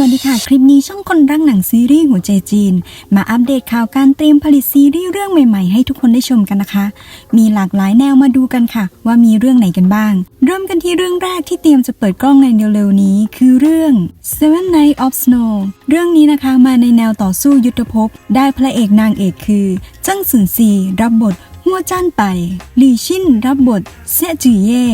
วัสดีค่ะ คลิปนี้ช่องคนรักหนังซีรีส์หัวใจจีน มาอัปเดตข่าวการเตรียมผลิตซีรีส์เรื่องใหม่ๆ ให้ทุกคนได้ชมกันนะคะ มีหลากหลายแนวมาดูกันค่ะ ว่ามีเรื่องไหนกันบ้าง เริ่มกันที่เรื่องแรกที่เตรียมจะเปิดกล้องในเร็วๆนี้ คือเรื่อง Seven Night of Snow เรื่องนี้นะคะมาในแนวต่อสู้ยุทธภพ ได้พระเอกนางเอกคือเจิ้งสึนซีรับบทหัวจ้านไปหลี่ชินรับบทเซจือเย่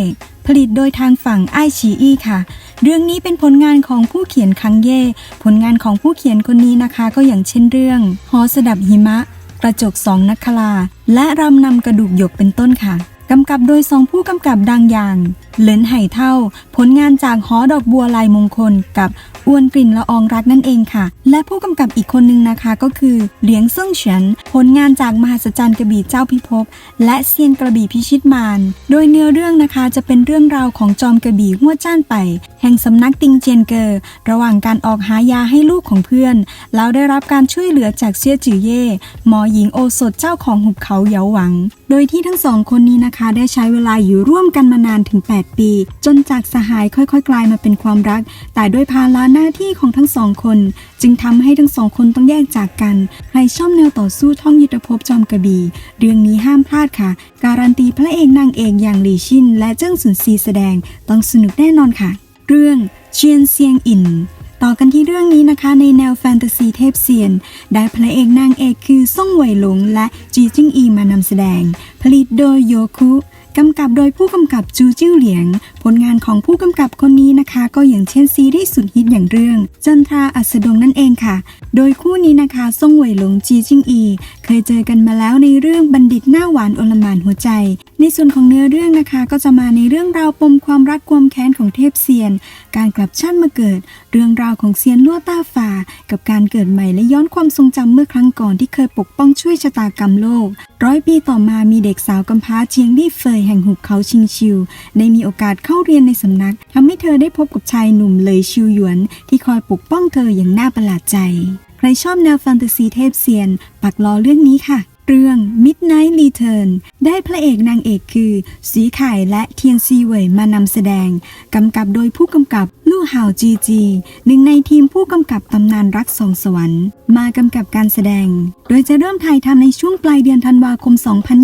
ผลิตโดยทางฝั่งไอชีอีค่ะ เรื่องนี้เป็นผลงานของผู้เขียนคังเย่ ผลงานของผู้เขียนคนนี้นะคะ ก็อย่างเช่นเรื่อง หอสดับหิมะ กระจกสองนักคลา และรำนำกระดูกหยกเป็นต้นค่ะ กำกับโดยสองผู้กำกับดังอย่าง เหลินไห่เท่า ผลงานจากหอดอกบัวลายมงคลกับอ้วนกลิ่นละอองรักนั่นเองค่ะ และผู้กำกับอีกคนนึงนะคะก็คือเหลียงซิ่งเฉียนผลงานจากมหัศจรรย์กระบี่เจ้าพิภพและเซียนกระบี่พิชิตมารโดยเนื้อเรื่องนะคะจะเป็นเรื่องราวของจอมกระบี่หัวจ้านไป แห่งสำนักติงเจียนเกอระหว่างการออกหายาให้ลูกของเพื่อน แล้วได้รับการช่วยเหลือจากเซียจือเย่หมอหญิงโอสถเจ้าของหุบเขาเหยาหวัง โดยที่ทั้งสองคนนี้นะคะได้ใช้เวลาอยู่ร่วมกันมานานถึง 8ปี จนจากสหายค่อยๆ กลายมาเป็นความรัก แต่ด้วยภาระหน้าที่ของทั้งสองคน จึงทำให้ทั้งสองคนต้องแยกจากกัน ใครชอบแนวต่อสู้ท่องยุทธภพจอมกระบี่ เรื่องนี้ห้ามพลาดค่ะ การันตีพระเอกนางเอกอย่างหลี่ชินและเจิ้งสุนซีแสดง ต้องสนุกแน่นอนค่ะ เรื่องเชียนเซียงอินต่อกันที่เรื่องนี้นะคะในแนวแฟนตาซีเทพเซียน ได้พระเอกนางเอกคือซ่งเหวยหลงและจีจิ้งอีมานำแสดง ผลิตโดยโยคุ กำกับโดยผู้กำกับจูจิ้วเหลียง ผลงานของผู้กำกับคนนี้นะคะ ก็อย่างเช่นซีรีส์สุดฮิตอย่างเรื่อง จันทราอัสดงนั่นเองค่ะ โดยคู่นี้นะคะซ่งเหวยหลงจีจิงอี เคยเจอกันมาแล้วในเรื่องบัณฑิตหน้าหวานอลมานหัวใจ ในส่วนของเนื้อเรื่องนะคะ ก็จะมาในเรื่องราวปมความรักความแค้นของเทพเซียน การกลับชาติมาเกิด เรื่องราวของเซียนลั่วต้าฝ่า กับการเกิดใหม่และย้อนความทรงจำเมื่อครั้งก่อนที่เคยปกป้องช่วยชะตากรรมโลก ร้อยปีต่อมามีเด็กสาวกำพร้าเจียงลี่เฟยแห่งหุบเขาชิงชิว ได้มีโอกาสเข้าาเรียนในสำนักทำให้เธอได้พบกับชายหนุ่มเลยชิวหยวน ที่คอยปกป้องเธออย่างน่าประหลาดใจ ใครชอบแนวแฟนตาซีเทพเซียน ปักรอเรื่องนี้ค่ะ เรื่อง Midnight Return ได้พระเอกนางเอกคือ สีไข่และเทียนซีเหวยมานำแสดง กำกับโดยผู้กำกับลู่ห่าวจีจีหนึ่งในทีมผู้กำกับตำนานรักสองสวรรค์ มากำกับการแสดง โดยจะเริ่มถ่ายทำในช่วงปลายเดือนธันวาคม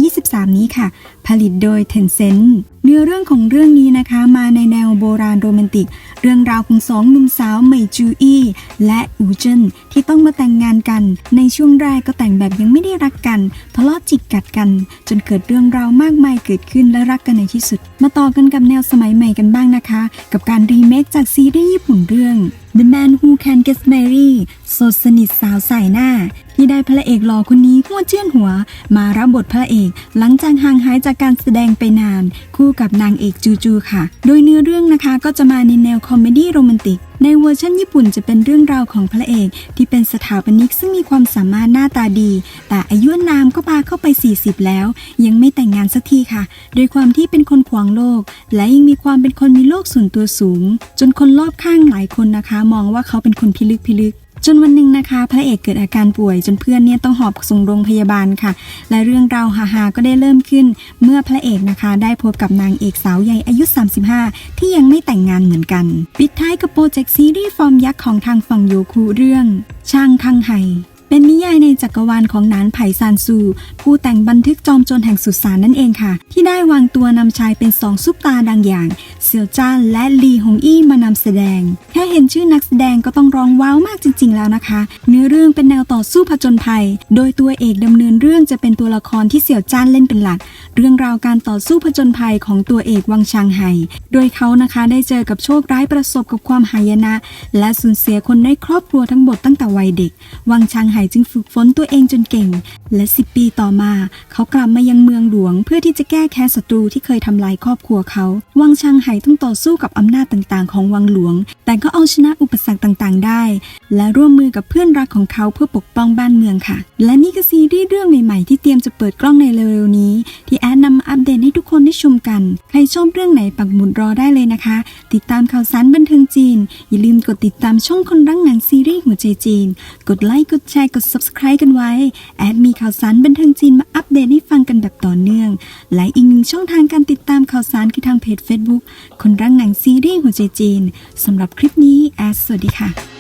2023 นี้ค่ะ ผลิตโดย Tencent เนื้อเรื่องของเรื่องนี้นะคะ มาในแนวโบราณโรแมนติก เรื่องราวของสองหนุ่มสาวเหมยจูอี้และอูเจนที่ต้องมาแต่งงานกัน ในช่วงแรกก็แต่งแบบยังไม่ได้รักกันทะเลาะจิกกัดกัน จนเกิดเรื่องราวมากมายเกิดขึ้นและรักกันในที่สุด มาต่อกันกับแนวสมัยใหม่กันบ้างนะคะ กับการรีเมคจากซีรีส์ญี่ปุ่นเรื่อง The Man Who Can Get Married สดสนิทสาวใส่หน้า ที่ได้พระเอกหล่อคนนี้หัวเจี้ยนหัว มารับบทพระเอก หลังจากห่างหายจากการแสดงไปนาน คู่กับนางเอกจูจูค่ะ โดยเนื้อเรื่องนะคะก็จะมาในแนวคอมเมดี้โรแมนติกในเวอร์ชันญี่ปุ่นจะเป็นเรื่องราวของพระเอก ที่เป็นสถาปนิกซึ่งมีความสามารถหน้าตาดี แต่อายุนามก็พาเข้าไป 40 แล้ว ยังไม่แต่งงานสักทีค่ะ โดยความที่เป็นคนขวางโลก และยังมีความเป็นคนมีโลกส่วนตัวสูง จนคนรอบข้างหลายคนนะคะ มองว่าเขาเป็นคนพิลึกพิลึก จนวันหนึ่งนะคะ พระเอกเกิดอาการป่วย จนเพื่อนเนี่ยต้องหอบส่งโรงพยาบาลค่ะ และเรื่องราวฮาๆก็ได้เริ่มขึ้น เมื่อพระเอกนะคะ ได้พบกับนางเอกสาวใหญ่อายุ 35 ที่ยังไม่แต่งงานเหมือนกัน ปิดท้ายกับโปรเจกต์ซีรีส์ฟอร์มยักษ์ของทางฝั่งโยคูเรื่องช่างคังไห่ เป็นนิยายในจักรวาลของนานไผ่ซานซู ผู้แต่งบันทึกจอมโจรแห่งสุสานนั่นเองค่ะ ที่ได้วางตัวนำชายเป็นสองซุปตาดังอย่าง เซียวจ้านและลีหงอี้มานำแสดง แค่เห็นชื่อนักแสดงก็ต้องร้องว้าวมากจริง ๆ แล้วนะคะ เนื้อเรื่องเป็นแนวต่อสู้ผจญภัย โดยตัวเอกดำเนินเรื่องจะเป็นตัวละครที่เสี่ยวจ้านเล่นเป็นหลัก เรื่องราวการต่อสู้ผจญภัยของตัวเอกวังชางไห่โดยเขานะคะได้เจอกับโชคร้ายประสบกับความหายนะ และสูญเสียคนในครอบครัวทั้งหมดตั้งแต่วัยเด็ก วังชางไห่จึงฝึกฝนตัวเองจนเก่ง และสิปีต่อมา เขากลับมายังเมืองหลวง เพื่อที่จะแก้แค้นศัตรูที่เคยทำลายครอบครัวเขา วังชางไห่ต้องต่อสู้กับอำนาจต่างๆ ของวังหลวง แต่ก็เอาชนะอุปสรรคต่างๆ ได้ และร่วมมือกับเพื่อนรักของเขาเพื่อปกป้องบ้านเมืองค่ะ และนี่ก็ซีรีส์เรื่องใหม่ๆที่เตรียมจะเปิดกล้องในเร็วๆนี้ ที่แอดนำมาอัปเดตให้ทุกคนได้ชมกัน ใครชอบเรื่องไหนปักหมุดรอได้เลยนะคะ ติดตามข่าวสารบันเทิงจีน อย่าลืมกดติดตามช่องคนรักหนังซีรีส์หัวใจจีน กดไลค์กดแชร์ร์กด subscribe กันไว้ แอดมีข่าวสารบันเทิงจีนมาอัปเดตให้ฟังกันแบบต่อเนื่อง และอีกหนึ่งช่องทางการติดตามข่าวสารคือทางเพจ Facebook คนรักหนังซีรีส์หัวใจจีนสำหรับคลิปนี้แอดสวัสดีค่ะ